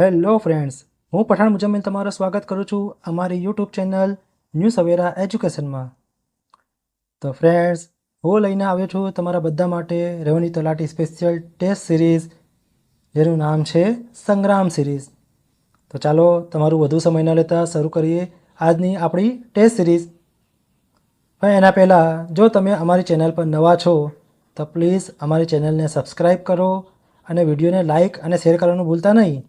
Hello friends, હું પઠાણ મુજમ્મિલ તમારું સ્વાગત કરું છું અમારી યુટ્યુબ ચેનલ ન્યૂ સવેરા એજ્યુકેશનમાં. તો ફ્રેન્ડ્સ, હું લઈને આવ્યો છું તમારા બધા માટે રેવની તલાટી સ્પેશિયલ ટેસ્ટ સિરીઝ, જેનું નામ છે સંગ્રામ સિરીઝ. તો ચાલો તમારું વધુ સમય ન લેતા શરૂ કરીએ આજની આપણી ટેસ્ટ સિરીઝ. પણ એના પહેલાં, જો તમે અમારી ચેનલ પર નવા છો, તો પ્લીઝ અમારી ચેનલને સબસ્ક્રાઈબ કરો અને વિડીયોને લાઇક અને શેર કરવાનું ભૂલતા નહીં.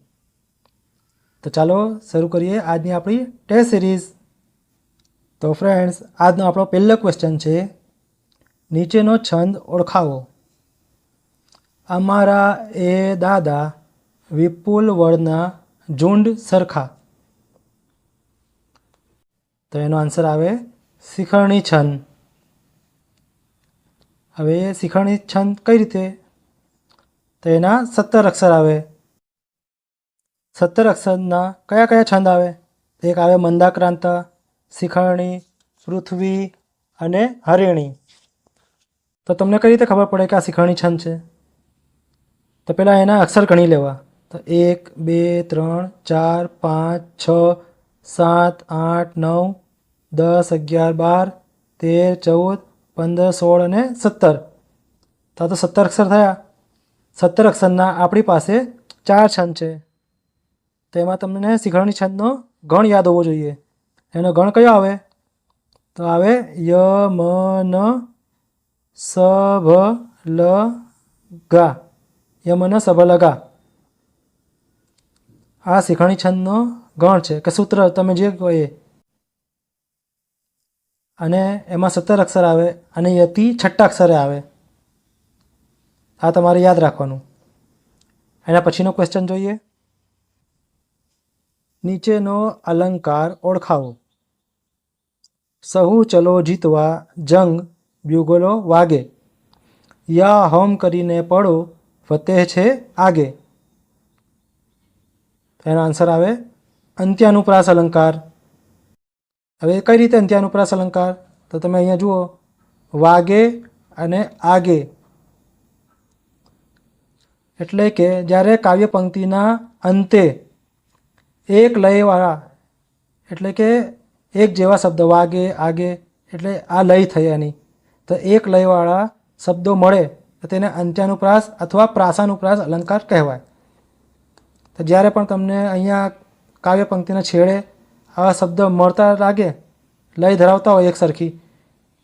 તો ચાલો શરૂ કરીએ આજની આપણી ટેસ્ટ સિરીઝ તો ફ્રેન્ડ્સ આજનો આપણો પહેલો ક્વેશ્ચન છે, નીચેનો છંદ ઓળખાવો. અમારા એ દાદા વિપુલ વળના ઝુંડ સરખા. તો એનો આન્સર આવે શિખરણી છંદ. હવે શિખરણી છંદ કઈ રીતે? તો એના સત્તર અક્ષર આવે. સત્તર અક્ષરના કયા કયા છંદ આવે? એક આવે મંદાક્રાંત, શિખરણી, પૃથ્વી અને હરિણી. તો તમને કઈ રીતે ખબર પડે કે આ શિખરણી છંદ છે? તો પહેલાં એના અક્ષર ગણી લેવા. તો એક, બે, ત્રણ, ચાર, પાંચ, છ, સાત, આઠ, નવ, દસ, અગિયાર, બાર, તેર, ચૌદ, પંદર, સોળ અને સત્તર. તો આ તો સત્તર અક્ષર થયા. સત્તર અક્ષરના આપણી પાસે ચાર છંદ છે. તો એમાં તમને શિખરણી છંદનો ગણ યાદ હોવો જોઈએ. એનો ગણ કયો આવે? તો આવે ય, મ, ન, સ, ભ, લ, ગા. યમન સભલગા આ શિખરણી છંદનો ગણ છે, કે સૂત્ર તમે જે કહો એ અને એમાં સત્તર અક્ષર આવે અને યતિ છઠ્ઠા અક્ષરે આવે. આ તમારે યાદ રાખવાનું. એના પછીનો ક્વેશ્ચન જોઈએ. નીચેનો અલંકાર ઓળખાવો. સહુ ચલો જીતવા જંગ બ્યુગોલો વાગે. યા હોમ કરીને પડો ફતેહ છે આગે. એનો આન્સર આવે અંત્યાનુપ્રાસ અલંકાર. હવે કઈ રીતે અંત્યાનુપ્રાસ અલંકાર? તો તમે અહીંયા જુઓ. વાગે અને આગે. એટલે કે જ્યારે કાવ્ય પંક્તિના અંતે એક લયવાળા, એટલે કે એક જેવા શબ્દ વાગે, આગે, એટલે આ લય થયાની તો એક લયવાળા શબ્દો મળે, તો તેને અંત્યાનુપ્રાસ અથવા પ્રાસાનુપ્રાસ અલંકાર કહેવાય. તો જ્યારે પણ તમને અહીંયા કાવ્ય પંક્તિના છેડે આવા શબ્દ મળતા લાગે, લય ધરાવતા હોય એક સરખી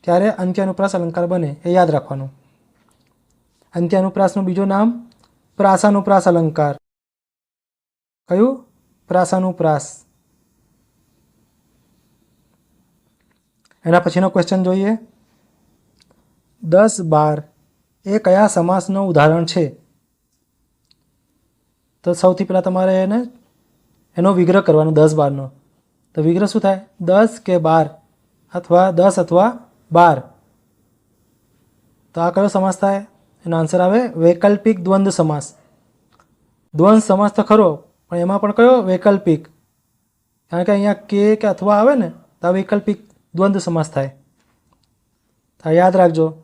ત્યારે અંત્યાનુપ્રાસ અલંકાર બને, એ યાદ રાખવાનું. અંત્યાનુપ્રાસનું બીજું નામ પ્રાસાનુપ્રાસ અલંકાર. કયું? પ્રાસાનુપ્રાસ. એના પછીનો ક્વેશ્ચન જોઈએ. દસ બાર એ કયા સમાસનું ઉદાહરણ છે? તો સૌથી પહેલાં તમારે એને, એનો વિગ્રહ કરવાનો, દસ બારનો. તો વિગ્રહ શું થાય? દસ કે બાર? અથવા દસ અથવા બાર? તો આ કયો સમાસ થાય? એનો આન્સર આવે, વૈકલ્પિક દ્વંદ્વ સમાસ. દ્વંદ્વ સમાસ તો ખરો પણ એમાં પણ કયો? વૈકલ્પિક. કારણ કે અહીંયા કે કે અથવા આવે ને, તો વૈકલ્પિક દ્વંદ્વ સમાસ થાય. તો યાદ રાખજો.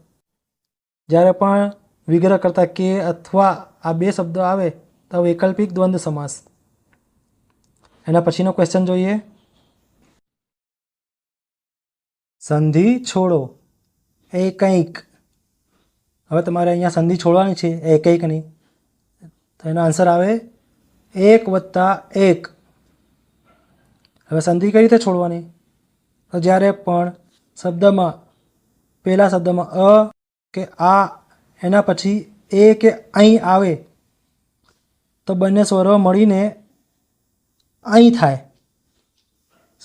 જ્યારે પણ વિગ્રહ કરતાં કે અથવા આ બે શબ્દો આવે, તો વૈકલ્પિક દ્વંદ્વ સમાસ. એના પછીનો ક્વેશ્ચન જોઈએ. સંધિ છોડો. એ કંઈક. હવે તમારે અહીંયા સંધિ છોડવાની છે, એ કંઈકની તો એનો આન્સર આવે એક વત્તા એક. હવે સંધિ કઈ રીતે છોડવાની? તો જ્યારે પણ શબ્દમાં, પહેલા શબ્દમાં અ કે આ, એના પછી એ કે અહીં આવે, તો બંને સ્વરો મળીને અહીં થાય.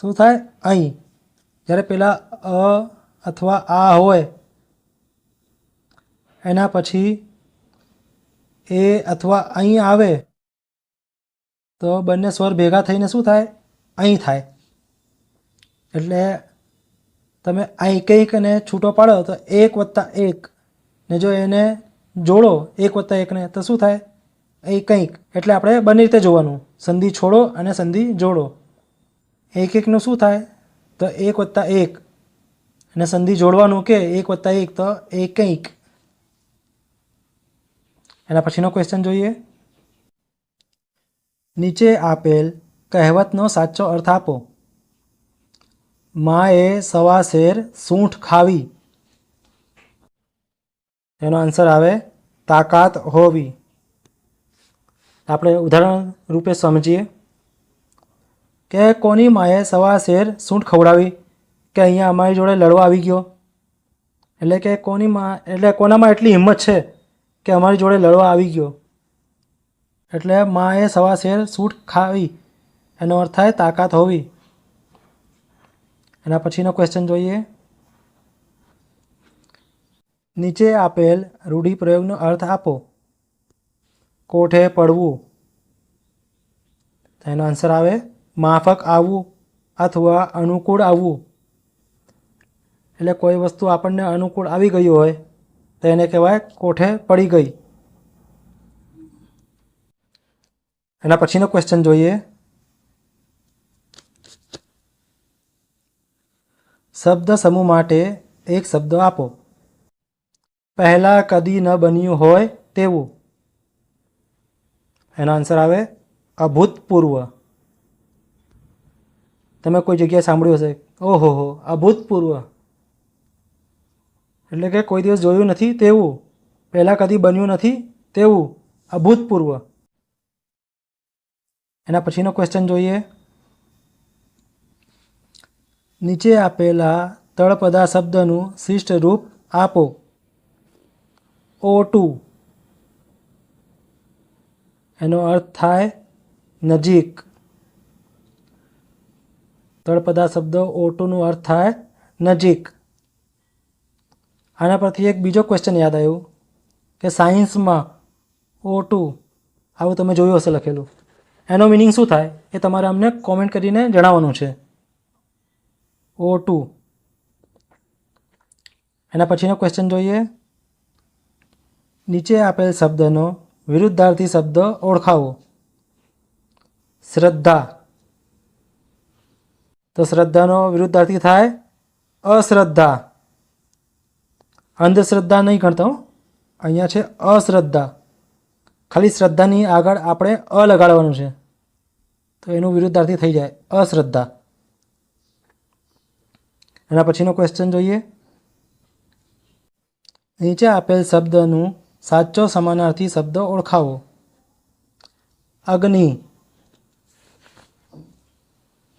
શું થાય? અહીં. જ્યારે પહેલાં અ અથવા આ હોય, એના પછી એ અથવા અહીં આવે તો બંને સ્વર ભેગા થઈને શું થાય? અહીં થાય. એટલે તમે અહીં કંઈક અને છૂટો પાડો તો એક વત્તા એક ને જો એને જોડો, એક વત્તા એકને, તો શું થાય? અહીં કંઈક. એટલે આપણે બંને રીતે જોવાનું. સંધિ છોડો અને સંધિ જોડો. એક એકનું શું થાય? તો એક વત્તા એક. અને સંધિ જોડવાનું કે એક વત્તા એક તો એ કંઈક. એના પછીનો ક્વેશ્ચન જોઈએ. નીચે આપેલ કહેવતનો સાચો અર્થ આપો. માએ સવા શેર સૂંઠ ખાવી. એનો આન્સર આવે, તાકાત હોવી. આપણે ઉદાહરણ રૂપે સમજીએ. કે કોની માએ સવા શેર સૂંઠ ખવડાવી? કે અહીંયા અમારી જોડે લડવા આવી ગયો? એટલે કે કોની માં, એટલે કોનામાં એટલી હિંમત છે કે અમારી જોડે લડવા આવી ગયો? એટલે માએ સવા શેર સૂટ ખાવી. એનો અર્થ થાય તાકાત હોવી. એના પછીનો ક્વેશ્ચન જોઈએ. નીચે આપેલ રૂઢિપ્રયોગનો અર્થ આપો. કોઠે પડવું? તો એનો આન્સર આવે, માફક આવવું અથવા અનુકૂળ આવવું. એટલે કોઈ વસ્તુ આપણને અનુકૂળ આવી ગયું હોય, તો એને કહેવાય કોઠે પડી ગઈ. એના પછીનો ક્વેશ્ચન જોઈએ. શબ્દ સમૂહ માટે એક શબ્દ આપો. પહેલાં કદી ન બન્યું હોય તેવું. એનો આન્સર આવે, અભૂતપૂર્વ. તમે કોઈ જગ્યાએ સાંભળ્યું હશે, ઓહો હો, અભૂતપૂર્વ. એટલે કે કોઈ દિવસ જોયું નથી તેવું. પહેલાં કદી બન્યું નથી તેવું. અભૂતપૂર્વ. એના પછીનો ક્વેશ્ચન જોઈએ. નીચે આપેલા તળપદા શબ્દનું શિષ્ટ રૂપ આપો. ઓ ટુ એનો અર્થ થાય નજીક. તળપદા શબ્દ ઓ ટુનો અર્થ થાય નજીક. આના પરથી એક બીજો ક્વેશ્ચન યાદ આવ્યું કે સાયન્સમાં ઓ ટુ આવું તમે જોયું હશે લખેલું. એનો મિનિંગ શું થાય એ તમારે અમને કોમેન્ટ કરીને જણાવવાનું છે. ઓ ટુ એના પછીનો ક્વેશ્ચન જોઈએ. નીચે આપેલ શબ્દનો વિરુદ્ધાર્થી શબ્દ ઓળખાવો. શ્રદ્ધા. તો શ્રદ્ધાનો વિરુદ્ધાર્થી થાય અશ્રદ્ધા. અંધશ્રદ્ધા નહીં ગણતા. અહીંયા છે અશ્રદ્ધા. ખાલી શ્રદ્ધાની આગળ આપણે અ લગાડવાનું છે. તો એનું વિરુદ્ધાર્થી થઈ જાય અશ્રદ્ધા. એના પછીનો ક્વેશ્ચન જોઈએ. નીચે આપેલ શબ્દનું સાચો સમાનાર્થી શબ્દ ઓળખાવો. અગ્નિ.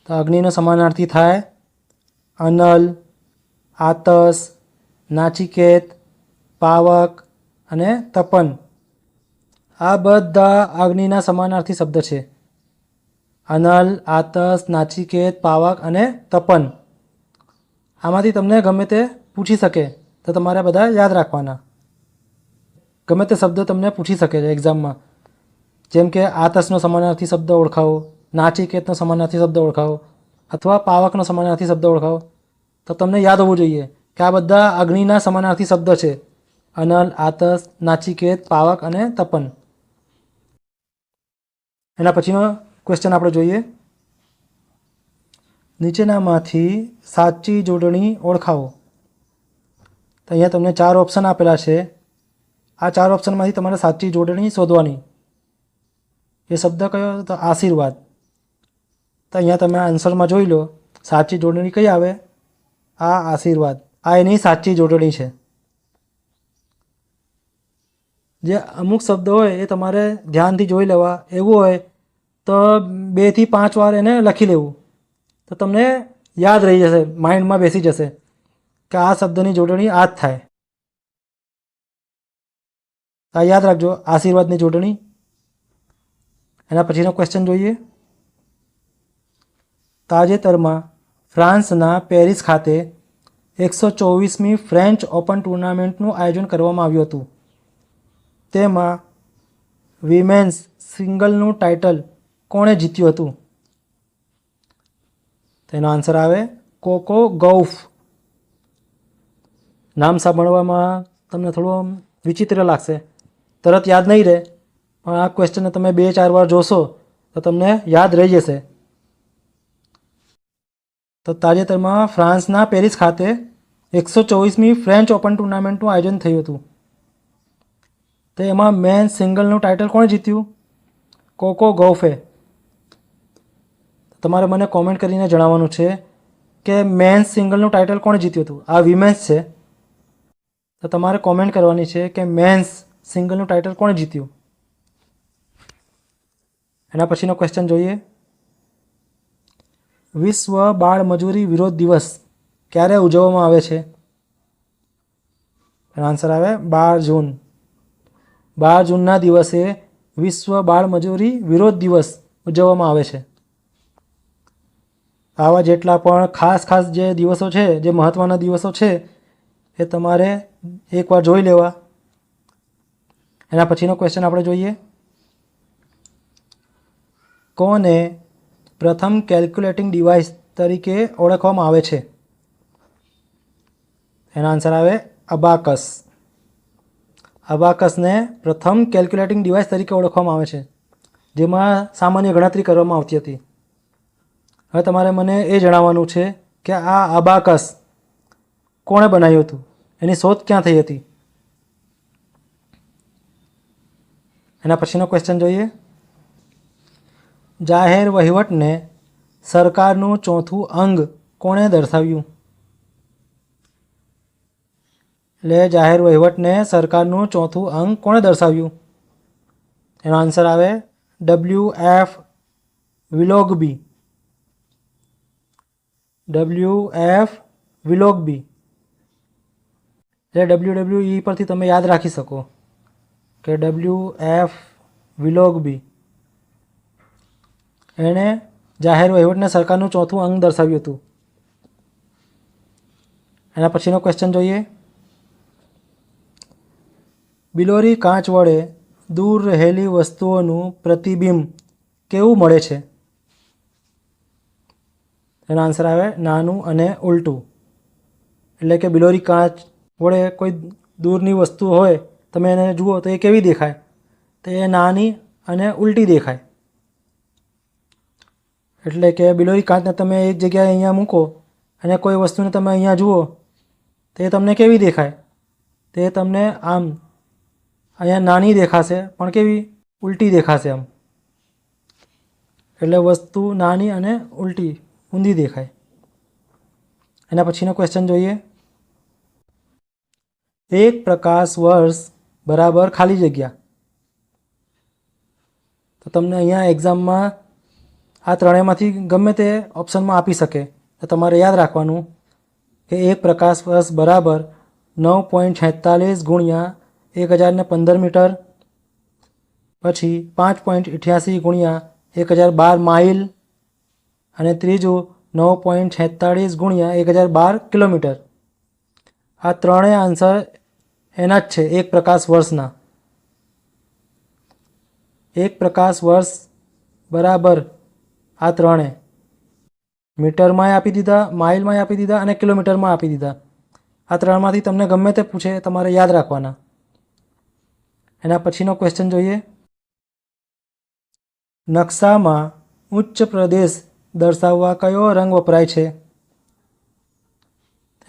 તો અગ્નિનો સમાનાર્થી થાય અનલ આતસ નાચિકેત, પાવક અને તપન. આ બધા અગ્નિના સમાનાર્થી શબ્દ છે. અનલ, આતસ, નાચિકેત, પાવક અને તપન. આમાંથી તમને ગમે તે પૂછી શકે, તો તમારે બધા યાદ રાખવાના. ગમે તે શબ્દ તમને પૂછી શકે છે એક્ઝામમાં જેમ કે આતસનો સમાનાર્થી શબ્દ ઓળખાવો, નાચિકેતનો સમાનાર્થી શબ્દ ઓળખાવો, અથવા પાવકનો સમાનાર્થી શબ્દ ઓળખાવો, તો તમને યાદ હોવું જોઈએ કે આ બધા અગ્નિના સમાનાર્થી શબ્દ છે. અનલ, આતસ, નાચિકેત, પાવક અને તપન. એના પછીનો ક્વેશ્ચન આપણે જોઈએ. નીચેનામાંથી સાચી જોડણી ઓળખાવો. તો અહીંયા તમને ચાર ઓપ્શન આપેલા છે. આ ચાર ઓપ્શનમાંથી તમારે સાચી જોડણી શોધવાની. એ શબ્દ કયો? તો આશીર્વાદ. તો અહીંયા તમે આન્સરમાં જોઈ લો, સાચી જોડણી કઈ આવે? આ આશીર્વાદ. આ એની સાચી જોડણી છે. જે અમુક શબ્દ હોય એ તમારે ધ્યાનથી જોઈ લેવા. એવું હોય તો બેથી પાંચ વાર એને લખી લેવું. તો તમને યાદ રહી જશે, માઇન્ડમાં બેસી જશે કે આ શબ્દની જોડણી આ જ થાય. આ યાદ રાખજો, આશીર્વાદની જોડણી. એના પછીનો ક્વેશ્ચન જોઈએ. તાજેતરમાં ફ્રાન્સના પેરિસ ખાતે એકસો ચોવીસમી ફ્રેન્ચ ઓપન ટુર્નામેન્ટનું આયોજન કરવામાં આવ્યું હતું. તેમાં વિમેન્સ સિંગલનું ટાઇટલ કોણે જીત્યું હતું? તેનો આન્સર આવે, કોકો ગૌફ. નામ સાંભળવામાં તમને થોડું વિચિત્ર લાગશે. તરત યાદ નહીં રહે, પણ આ ક્વેશ્ચનને તમે બે ચાર વાર જોશો, તો તમને યાદ રહી જશે. તો તાજેતરમાં ફ્રાન્સના પેરિસ ખાતે એકસો ચોવીસમી ફ્રેન્ચ ઓપન ટુર્નામેન્ટનું આયોજન થયું હતું. તો એમાં મેન સિંગલનું ટાઇટલ કોણે જીત્યું? કોકો ગૌફે. તમારે મને કોમેન્ટ કરીને જણાવવાનું છે કે મેન્સ સિંગલનું ટાઇટલ કોણે જીત્યું હતું? આ વિમેન્સ છે. તો તમારે કોમેન્ટ કરવાની છે કે મેન્સ સિંગલનું ટાઇટલ કોણે જીત્યું? એના પછીનો ક્વેશ્ચન જોઈએ. વિશ્વ બાળ મજૂરી વિરોધ દિવસ ક્યારે ઉજવવામાં આવે છે? એનો આન્સર આવે બાર જૂન. બાર જૂનના દિવસે વિશ્વ બાળ મજૂરી વિરોધ દિવસ ઉજવવામાં આવે છે. આવા જેટલા પણ ખાસ ખાસ જે દિવસો છે, જે મહત્ત્વના દિવસો છે, એ તમારે એકવાર જોઈ લેવા. એના પછીનો ક્વેશ્ચન આપણે જોઈએ. કોને પ્રથમ કેલ્ક્યુલેટિંગ ડિવાઇસ તરીકે ઓળખવામાં આવે છે? એનો આન્સર આવે અબાકસ. અબાકસને પ્રથમ કેલ્ક્યુલેટિંગ ડિવાઇસ તરીકે ઓળખવામાં આવે છે, જેમાં સામાન્ય ગણતરી કરવામાં આવતી હતી. હવે તમારે મને એ જણાવવાનું છે કે આ અબાકસ કોણે બનાવ્યું હતું? એની શોધ ક્યાં થઈ હતી? એના પછીનો ક્વેશ્ચન જોઈએ. જાહેર વહીવટને સરકારનું ચોથું અંગ કોણે દર્શાવ્યું? એટલે જાહેર વહીવટને સરકારનું ચોથું અંગ કોણે દર્શાવ્યું? એનો આન્સર આવે W F Willoughby W F Willoughby એટલે ડબલ્યુ ડબલ્યુ ઈ પરથી તમે યાદ રાખી શકો કે ડબલ્યુ એફ વિલોગ બી એણે જાહેર વહીવટને સરકારનું ચોથું અંગ દર્શાવ્યું હતું. એના પછીનો ક્વેશ્ચન જોઈએ. બિલોરી કાચ વડે દૂર રહેલી વસ્તુઓનું પ્રતિબિંબ કેવું મળે છે? એનો આન્સર આવે નાનું અને ઉલટું. એટલે કે બિલોરી કાચ વડે કોઈ દૂરની વસ્તુ હોય, તમે એને જુઓ તો એ કેવી દેખાય? તો એ નાની અને ઉલટી દેખાય. એટલે કે બિલોરી કાચને તમે એક જગ્યાએ અહીંયા મૂકો અને કોઈ વસ્તુને તમે અહીંયા જુઓ, તો એ તમને કેવી દેખાય? તે તમને આમ, અહીંયા નાની દેખાશે, પણ કેવી? ઉલટી દેખાશે આમ. એટલે વસ્તુ નાની અને ઉલટી. ઊંધી દેખાય. એના પછીનો ક્વેશ્ચન જોઈએ. એક પ્રકાશ વર્ષ બરાબર ખાલી જગ્યા. તો તમને અહીંયા એક્ઝામમાં આ ત્રણેયમાંથી ગમે તે ઓપ્શનમાં આપી શકે. તો તમારે યાદ રાખવાનું કે એક પ્રકાશ વર્ષ બરાબર નવ પોઈન્ટ છેતાલીસ ગુણ્યા એક હજારને પંદર મીટર. પછી પાંચ પોઈન્ટ અઠ્યાસી ગુણ્યા એક હજાર બાર માઇલ. અને ત્રીજું નવ પોઈન્ટ છેતાળીસ ગુણ્યા એક હજાર બાર કિલોમીટર. આ ત્રણેય આન્સર એના જ છે, એક પ્રકાશ વર્ષના. એક પ્રકાશ વર્ષ બરાબર આ ત્રણે. મીટરમાંય આપી દીધા માઇલમાંય આપી દીધા અને કિલોમીટરમાં આપી દીધા. આ ત્રણમાંથી તમને ગમે તે પૂછે તમારે યાદ રાખવાના. એના પછીનો ક્વેશ્ચન જોઈએ. નકશામાં ઉચ્ચ પ્રદેશ દર્શાવવા કયો રંગ વપરાય છે?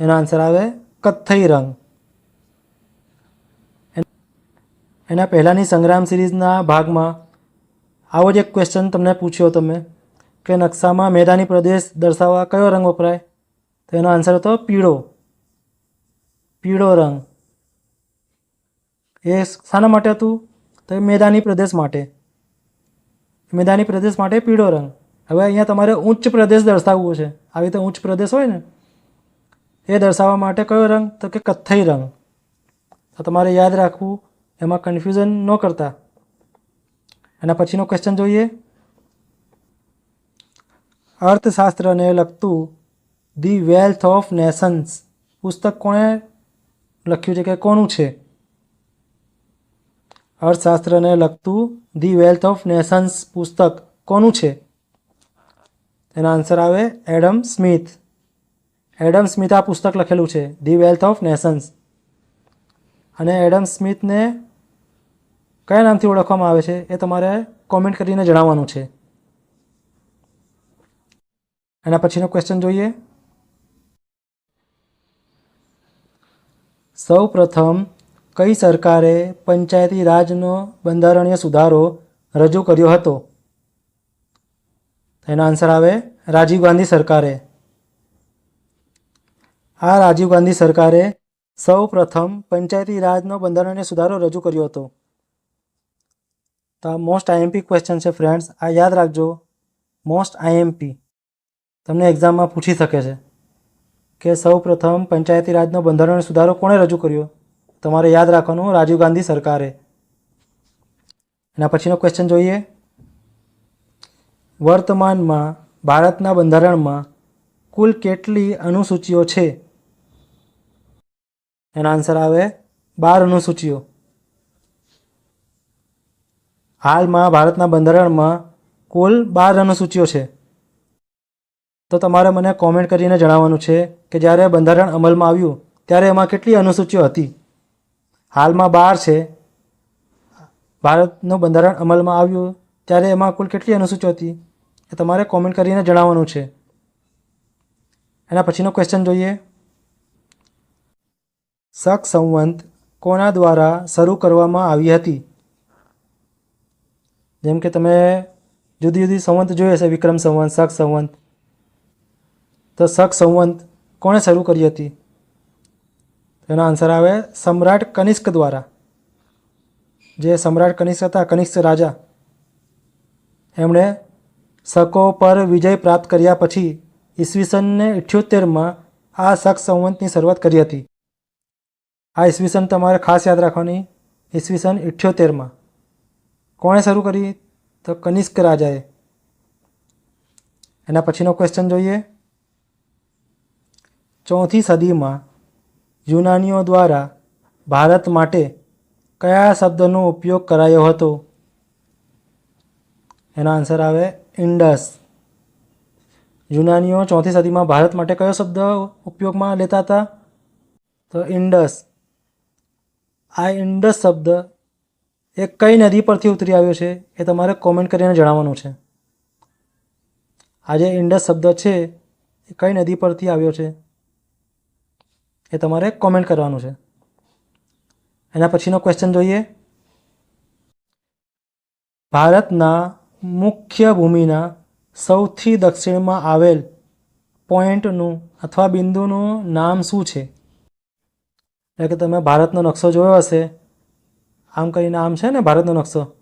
એનો આન્સર આવે કથ્થઈ રંગ. એના પહેલાંની સંગ્રામ સિરીઝના ભાગમાં આવો જ એક ક્વેશ્ચન તમને પૂછ્યો તમે, કે નકશામાં મેદાની પ્રદેશ દર્શાવવા કયો રંગ વપરાય? તો એનો આન્સર હતો પીળો. પીળો રંગ. એ શાના માટે હતું? તો મેદાની પ્રદેશ માટે. મેદાની પ્રદેશ માટે પીળો રંગ. હવે અહીંયા તમારે ઉચ્ચ પ્રદેશ દર્શાવવો છે. આવી રીતે ઉચ્ચ પ્રદેશ હોય ને, એ દર્શાવવા માટે કયો રંગ? તો કે કથ્થઈ રંગ. તો તમારે યાદ રાખવું, એમાં કન્ફ્યુઝન ન કરતા. એના પછીનો ક્વેશ્ચન જોઈએ. અર્થશાસ્ત્રને લગતું ધી વેલ્થ ઓફ નેશન્સ પુસ્તક કોણે લખ્યું છે કે કોનું છે? અર્થશાસ્ત્રને લગતું ધી વેલ્થ ઓફ નેશન્સ પુસ્તક કોનું છે? એનો આન્સર આવે એડમ સ્મિથ. એડમ સ્મિથ આ પુસ્તક લખેલું છે, ધી વેલ્થ ઓફ નેશન્સ. અને એડમ સ્મિથને કયા નામથી ઓળખવામાં આવે છે એ તમારે કોમેન્ટ કરીને જણાવવાનું છે. એના પછીનો ક્વેશ્ચન જોઈએ. સૌ પ્રથમ, કઈ સરકારે પંચાયતી રાજનો બંધારણીય સુધારો રજૂ કર્યો હતો? એનો આન્સર આવે, રાજીવ ગાંધી સરકારે. આ રાજીવ ગાંધી સરકારે સૌ પ્રથમ પંચાયતી રાજનો બંધારણીય સુધારો રજૂ કર્યો હતો. તો આ મોસ્ટ આઈએમપી ક્વેશ્ચન છે ફ્રેન્ડ્સ આ યાદ રાખજો મોસ્ટ આઈએમપી તમને એક્ઝામમાં પૂછી શકે છે કે સૌ પ્રથમ પંચાયતી રાજનો બંધારણીય સુધારો કોણે રજૂ કર્યો? તમારે યાદ રાખવાનું રાજીવ ગાંધી સરકારે. એના પછીનો ક્વેશ્ચન જોઈએ. વર્તમાનમાં ભારતના બંધારણમાં કુલ કેટલી અનુસૂચિઓ છે? એનો આન્સર આવે બાર અનુસૂચિઓ. હાલમાં ભારતના બંધારણમાં કુલ બાર અનુસૂચિઓ છે. તો તમારે મને કોમેન્ટ કરીને જણાવવાનું છે કે જ્યારે બંધારણ અમલમાં આવ્યું, ત્યારે એમાં કેટલી અનુસૂચિઓ હતી? હાલમાં બાર છે. ભારતનું બંધારણ અમલમાં આવ્યું, ત્યારે એમાં કુલ કેટલી અનુસૂચિઓ હતી? એ તમારે કોમેન્ટ કરીને જણાવવાનું છે. એના પછીનો ક્વેશ્ચન જોઈએ. શક સંવંત કોના દ્વારા શરૂ કરવામાં આવી હતી? જેમ કે તમે જુદી જુદી સંવંત જોઈએ છે વિક્રમ સંવંત, શક સંવંત. તો શક સંવંત કોણે શરૂ કરી હતી? એનો આન્સર આવે સમ્રાટ કનિષ્ક દ્વારા. જે સમ્રાટ કનિષ્ક હતા, કનિષ્ક રાજા. એમણે શકો પર વિજય પ્રાપ્ત કર્યા પછી ઈસવીસનને ઇઠ્યોતેરમાં આ શક સંવંતની શરૂઆત કરી હતી. આ ઈસવીસન તમારે ખાસ યાદ રાખવાની. ઈસવીસન ઇઠ્યોતેરમાં કોણે શરૂ કરી? તો કનિષ્ક રાજાએ. એના પછીનો ક્વેશ્ચન જોઈએ. ચોથી સદીમાં યુનાનીઓ દ્વારા ભારત માટે કયા શબ્દનો ઉપયોગ કરાયો હતો? એનો આન્સર આવે ઇન્ડસ. યુનાનીઓ ચોથી સદીમાં ભારત માટે કયો શબ્દ ઉપયોગમાં લેતા હતા? તો ઇન્ડસ. આ ઇન્ડસ શબ્દ એ કઈ નદી પરથી ઉતરી આવ્યો છે એ તમારે કોમેન્ટ કરીને જણાવવાનું છે. આ જે ઇન્ડસ શબ્દ છે એ કઈ નદી પરથી આવ્યો છે એ તમારે કોમેન્ટ કરવાનું છે. એના પછીનો ક્વેશ્ચન જોઈએ. ભારતના મુખ્ય ભૂમિના સૌથી દક્ષિણમાં આવેલ પોઈન્ટનું અથવા બિંદુનું નામ શું છે? એટલે કે તમે ભારતનો નકશો જોયો હશે. આમ કરીને આમ છે ને ભારતનો નકશો?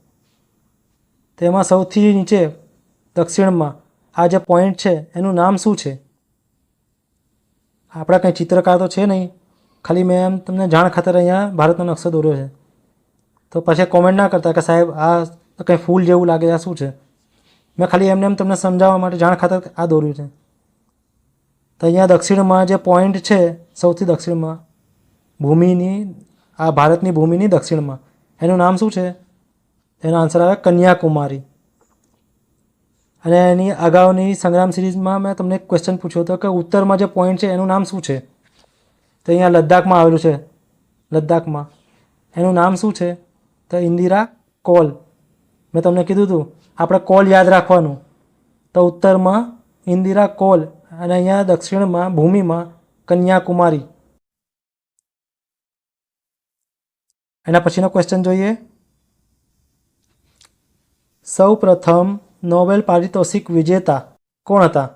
તેમાં સૌથી નીચે દક્ષિણમાં આ જે પોઈન્ટ છે, એનું નામ શું છે? આપણા કંઈ ચિત્રકાર તો છે નહીં. ખાલી મેં એમ તમને જાણ ખાતર અહીંયા ભારતનો નકશો દોર્યો છે. તો પછી કોમેન્ટ ના કરતા કે સાહેબ આ તો કંઈ ફૂલ જેવું લાગે આ શું છે? મેં ખાલી એમને એમ તમને સમજાવવા માટે જાણ ખાતર આ દોર્યું છે. તો અહીંયા દક્ષિણમાં જે પોઈન્ટ છે, સૌથી દક્ષિણમાં, ભૂમિની, આ ભારતની ભૂમિની દક્ષિણમાં, એનું નામ શું છે? એનો આન્સર આવે કન્યાકુમારી. અને એની અગાઉની સંગ્રામ સિરીઝમાં મેં તમને એક ક્વેશ્ચન પૂછ્યો હતો કે ઉત્તરમાં જે પોઈન્ટ છે, એનું નામ શું છે? તો અહીંયા લદ્દાખમાં આવેલું છે. લદ્દાખમાં. એનું નામ શું છે? તો ઇન્દિરા કોલ. મેં તમને કીધું હતું, આપણે કોલ યાદ રાખવાનું. તો ઉત્તરમાં ઇન્દિરા કોલ અને અહીંયા દક્ષિણમાં ભૂમિમાં કન્યાકુમારી. એના પછીનો ક્વેશ્ચન જોઈએ. સૌ પ્રથમ નોબેલ પારિતોષિક વિજેતા કોણ હતા?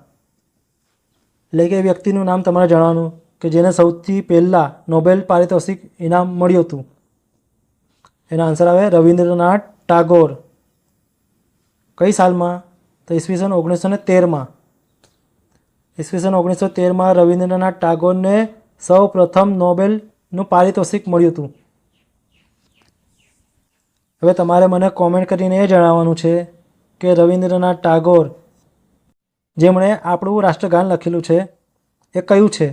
એટલે કે વ્યક્તિનું નામ તમારે જણાવવાનું, કે જેને સૌથી પહેલાં નોબેલ પારિતોષિક ઇનામ મળ્યું હતું. એનો આન્સર આવે રવિન્દ્રનાથ ટાગોર. કઈ સાલમાં? તો ઈસવીસન ઓગણીસો ને તેરમાં. ઈસવીસન ઓગણીસો તેરમાં રવિન્દ્રનાથ ટાગોરને સૌ પ્રથમ નોબેલનું પારિતોષિક મળ્યું હતું. હવે તમારે મને કોમેન્ટ કરીને એ જણાવવાનું છે કે રવિન્દ્રનાથ ટાગોર, જેમણે આપણું રાષ્ટ્રગાન લખેલું છે, એ કયું છે?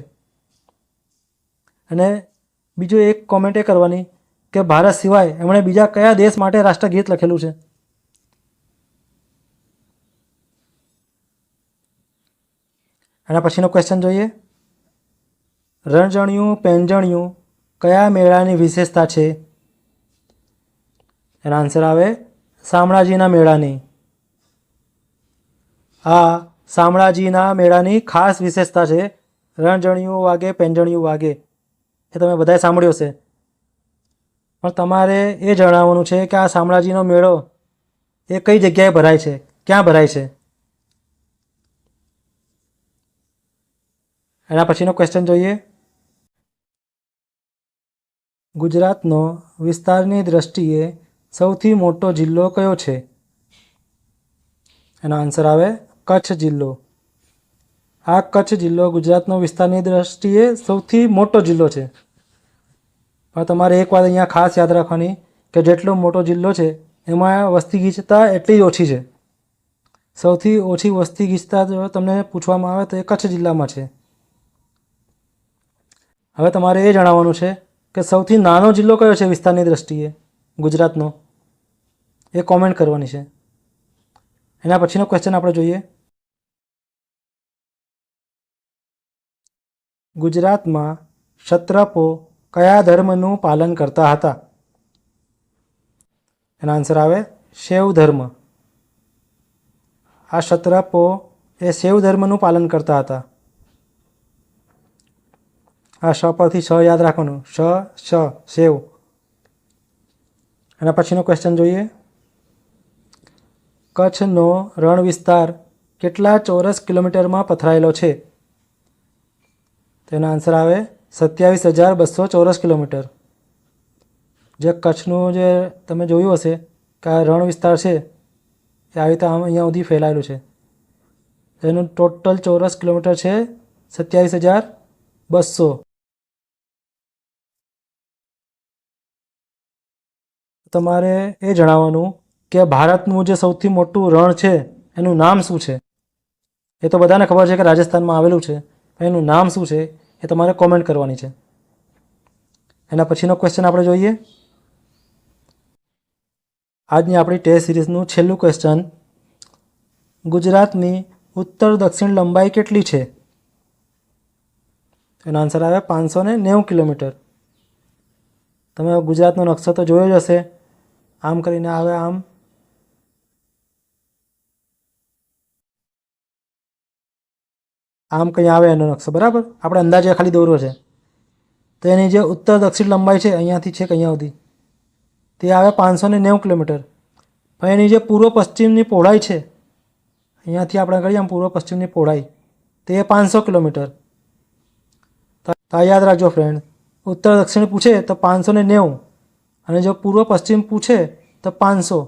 અને બીજું એક કોમેન્ટ એ કરવાની કે ભારત સિવાય એમણે બીજા કયા દેશ માટે રાષ્ટ્રગીત લખેલું છે? એના પછીનો ક્વેશ્ચન જોઈએ. રણજણિયું, પેંજણિયું કયા મેળાની વિશેષતા છે? એનો આન્સર આવે, શામળાજીના મેળાની. આ શામળાજીના મેળાની ખાસ વિશેષતા છે, રણજણિયું વાગે, પેંજણિયું વાગે. એ તમે બધાએ સાંભળ્યો છે પણ તમારે એ જણાવવાનું છે કે આ શામળાજીનો મેળો એ કઈ જગ્યાએ ભરાય છે? ક્યાં ભરાય છે? એના પછીનો ક્વેશ્ચન જોઈએ. ગુજરાતનો વિસ્તારની દ્રષ્ટિએ સૌથી મોટો જિલ્લો કયો છે? એનો આન્સર આવે, કચ્છ જિલ્લો. આ કચ્છ જિલ્લો ગુજરાતનો વિસ્તારની દ્રષ્ટિએ સૌથી મોટો જિલ્લો છે. પણ તમારે એક વાત અહીંયા ખાસ યાદ રાખવાની કે જેટલો મોટો જિલ્લો છે, એમાં વસ્તી ગીચતા એટલી ઓછી છે. સૌથી ઓછી વસ્તી ગીચતા જો તમને પૂછવામાં આવે તો એ કચ્છ જિલ્લામાં છે. હવે તમારે એ જણાવવાનું છે કે સૌથી નાનો જિલ્લો કયો છે વિસ્તારની દ્રષ્ટિએ? ગુજરાતનો. એ કોમેન્ટ કરવાની છે. એના પછીનો ક્વેશ્ચન આપણે જોઈએ. ગુજરાતમાં ક્ષત્રપો કયા ધર્મનું પાલન કરતા હતા? એનો આન્સર આવે, શૈવ ધર્મ. આ ક્ષત્રપો એ શૈવ ધર્મનું પાલન કરતા હતા. આ શ પરથી શ યાદ રાખવાનું. શ શ સેવ. એના પછીનો ક્વેશ્ચન જોઈએ. કચ્છનો રણ વિસ્તાર કેટલા ચોરસ કિલોમીટરમાં પથરાયેલો છે? તેનો આન્સર આવે, સત્યાવીસ હજાર બસો ચોરસ કિલોમીટર. જે કચ્છનું જે તમે જોયું હશે કે આ રણ વિસ્તાર છે, એ આવી રીતે આમ અહીંયા સુધી ફેલાયેલું છે. એનું ટોટલ ચોરસ કિલોમીટર છે સત્યાવીસ હજાર બસો. તમારે એ જણાવવાનું કે ભારતનું જે સૌથી મોટું રણ છે, એનું નામ શું છે? એ તો બધાને ખબર છે કે રાજસ્થાનમાં આવેલું છે એનું નામ શું છે, એ તમારે કોમેન્ટ કરવાની છે. એના પછીનો ક્વેશ્ચન આપણે જોઈએ. આજની આપણી ટેસ્ટ સિરીઝનું છેલ્લું ક્વેશ્ચન ગુજરાતની ઉત્તર દક્ષિણ લંબાઈ કેટલી છે? એનો આન્સર આવે પાંચસો ને નેવું કિલોમીટર. તમે ગુજરાતનો નકશો તો જોયો જ હશે. આમ કરીને આવે આમ. આમ કંઈ આવે એનો નકશો, બરાબર? આપણે અંદાજે ખાલી દોરવો છે. તો એની જે ઉત્તર દક્ષિણ લંબાઈ છે, અહીંયાથી છેક અહીંયા સુધી. તે આવે પાંચસો ને નેવું કિલોમીટર. પણ એની જે પૂર્વ પશ્ચિમની પહોળાઈ છે, અહીંયાથી આપણે કરીએ આમ પૂર્વ પશ્ચિમની પહોળાઈ. તે પાંચસો કિલોમીટર. તો યાદ રાખજો ફ્રેન્ડ ઉત્તર દક્ષિણ પૂછે તો પાંચસો ને નેવું. અને જો પૂર્વ પશ્ચિમ પૂછે તો પાંચસો.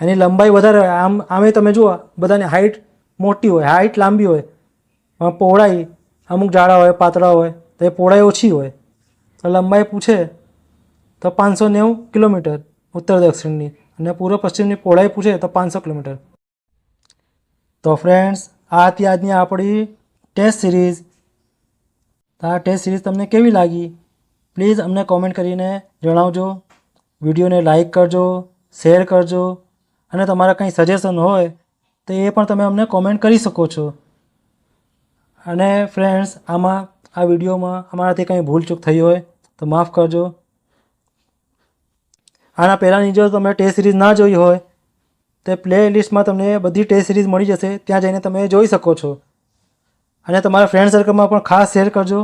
એની લંબાઈ વધારે હોય. આમ, આમે તમે જુઓ, બધાની હાઇટ મોટી હોય હાઇટ લાંબી હોય. પહોળાઈ, અમુક જાડા હોય, પાતળા હોય, તો એ પહોળાઈ ઓછી હોય. તો લંબાઈ પૂછે તો પાંચસો નેવું કિલોમીટર ઉત્તર દક્ષિણની અને પૂર્વ પશ્ચિમની પહોળાઈ પૂછે તો પાંચસો કિલોમીટર. તો ફ્રેન્ડ્સ આ હતી આજની આપણી ટેસ્ટ સિરીઝ તો આ ટેસ્ટ સિરીઝ તમને કેવી લાગી? પ્લીઝ અમને કોમેન્ટ કરીને જણાવજો. વિડીયોને લાઈક કરજો શેર કરજો. અને તમારા કંઈ સજેશન હોય, તો એ પણ તમે અમને કોમેન્ટ કરી શકો છો. અને ફ્રેન્ડ્સ આમાં, આ વિડીયોમાં અમારાથી કંઈ ભૂલચૂક થઈ હોય, તો માફ કરજો. આના પહેલાંની જો તમે ટેસ્ટ સિરીઝ ના જોઈ હોય, તો પ્લે લિસ્ટમાં તમને બધી ટેસ્ટ સિરીઝ મળી જશે. ત્યાં જઈને તમે જોઈ શકો છો. અને તમારા ફ્રેન્ડ સર્કલમાં પણ ખાસ શેર કરજો.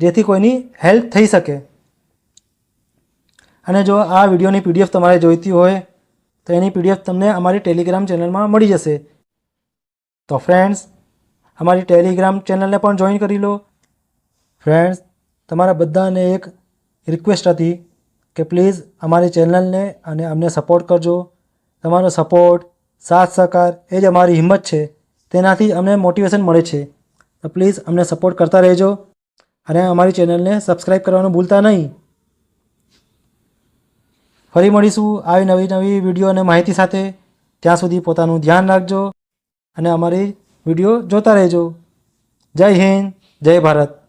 જેથી કોઈની હેલ્પ થઈ શકે. અને જો આ વિડીયોની પીડીએફ તમારે જોઈતી હોય, તો એની પીડીએફ તમને અમારી ટેલિગ્રામ ચેનલમાં મળી જશે. તો ફ્રેન્ડ્સ, અમારી ટેલિગ્રામ ચેનલને પણ જોઈન કરી લો. ફ્રેન્ડ્સ, તમારા બધાને એક રિક્વેસ્ટ હતી કે પ્લીઝ અમારી ચેનલને અને અમને સપોર્ટ કરજો. તમારો સપોર્ટ, સાથ સહકાર એ જ અમારી હિંમત છે. તેનાથી અમને મોટિવેશન મળે છે. તો પ્લીઝ અમને સપોર્ટ કરતા રહેજો. અને અમારી ચેનલને સબસ્ક્રાઈબ કરવાનું ભૂલતા નહીં. ફરી મળીશું આવી નવી નવી વીડિયો અને માહિતી સાથે. ત્યાં સુધી પોતાનું ધ્યાન રાખજો અને અમારી વીડિયો જોતા રહેજો. જય હિન્દ, જય ભારત.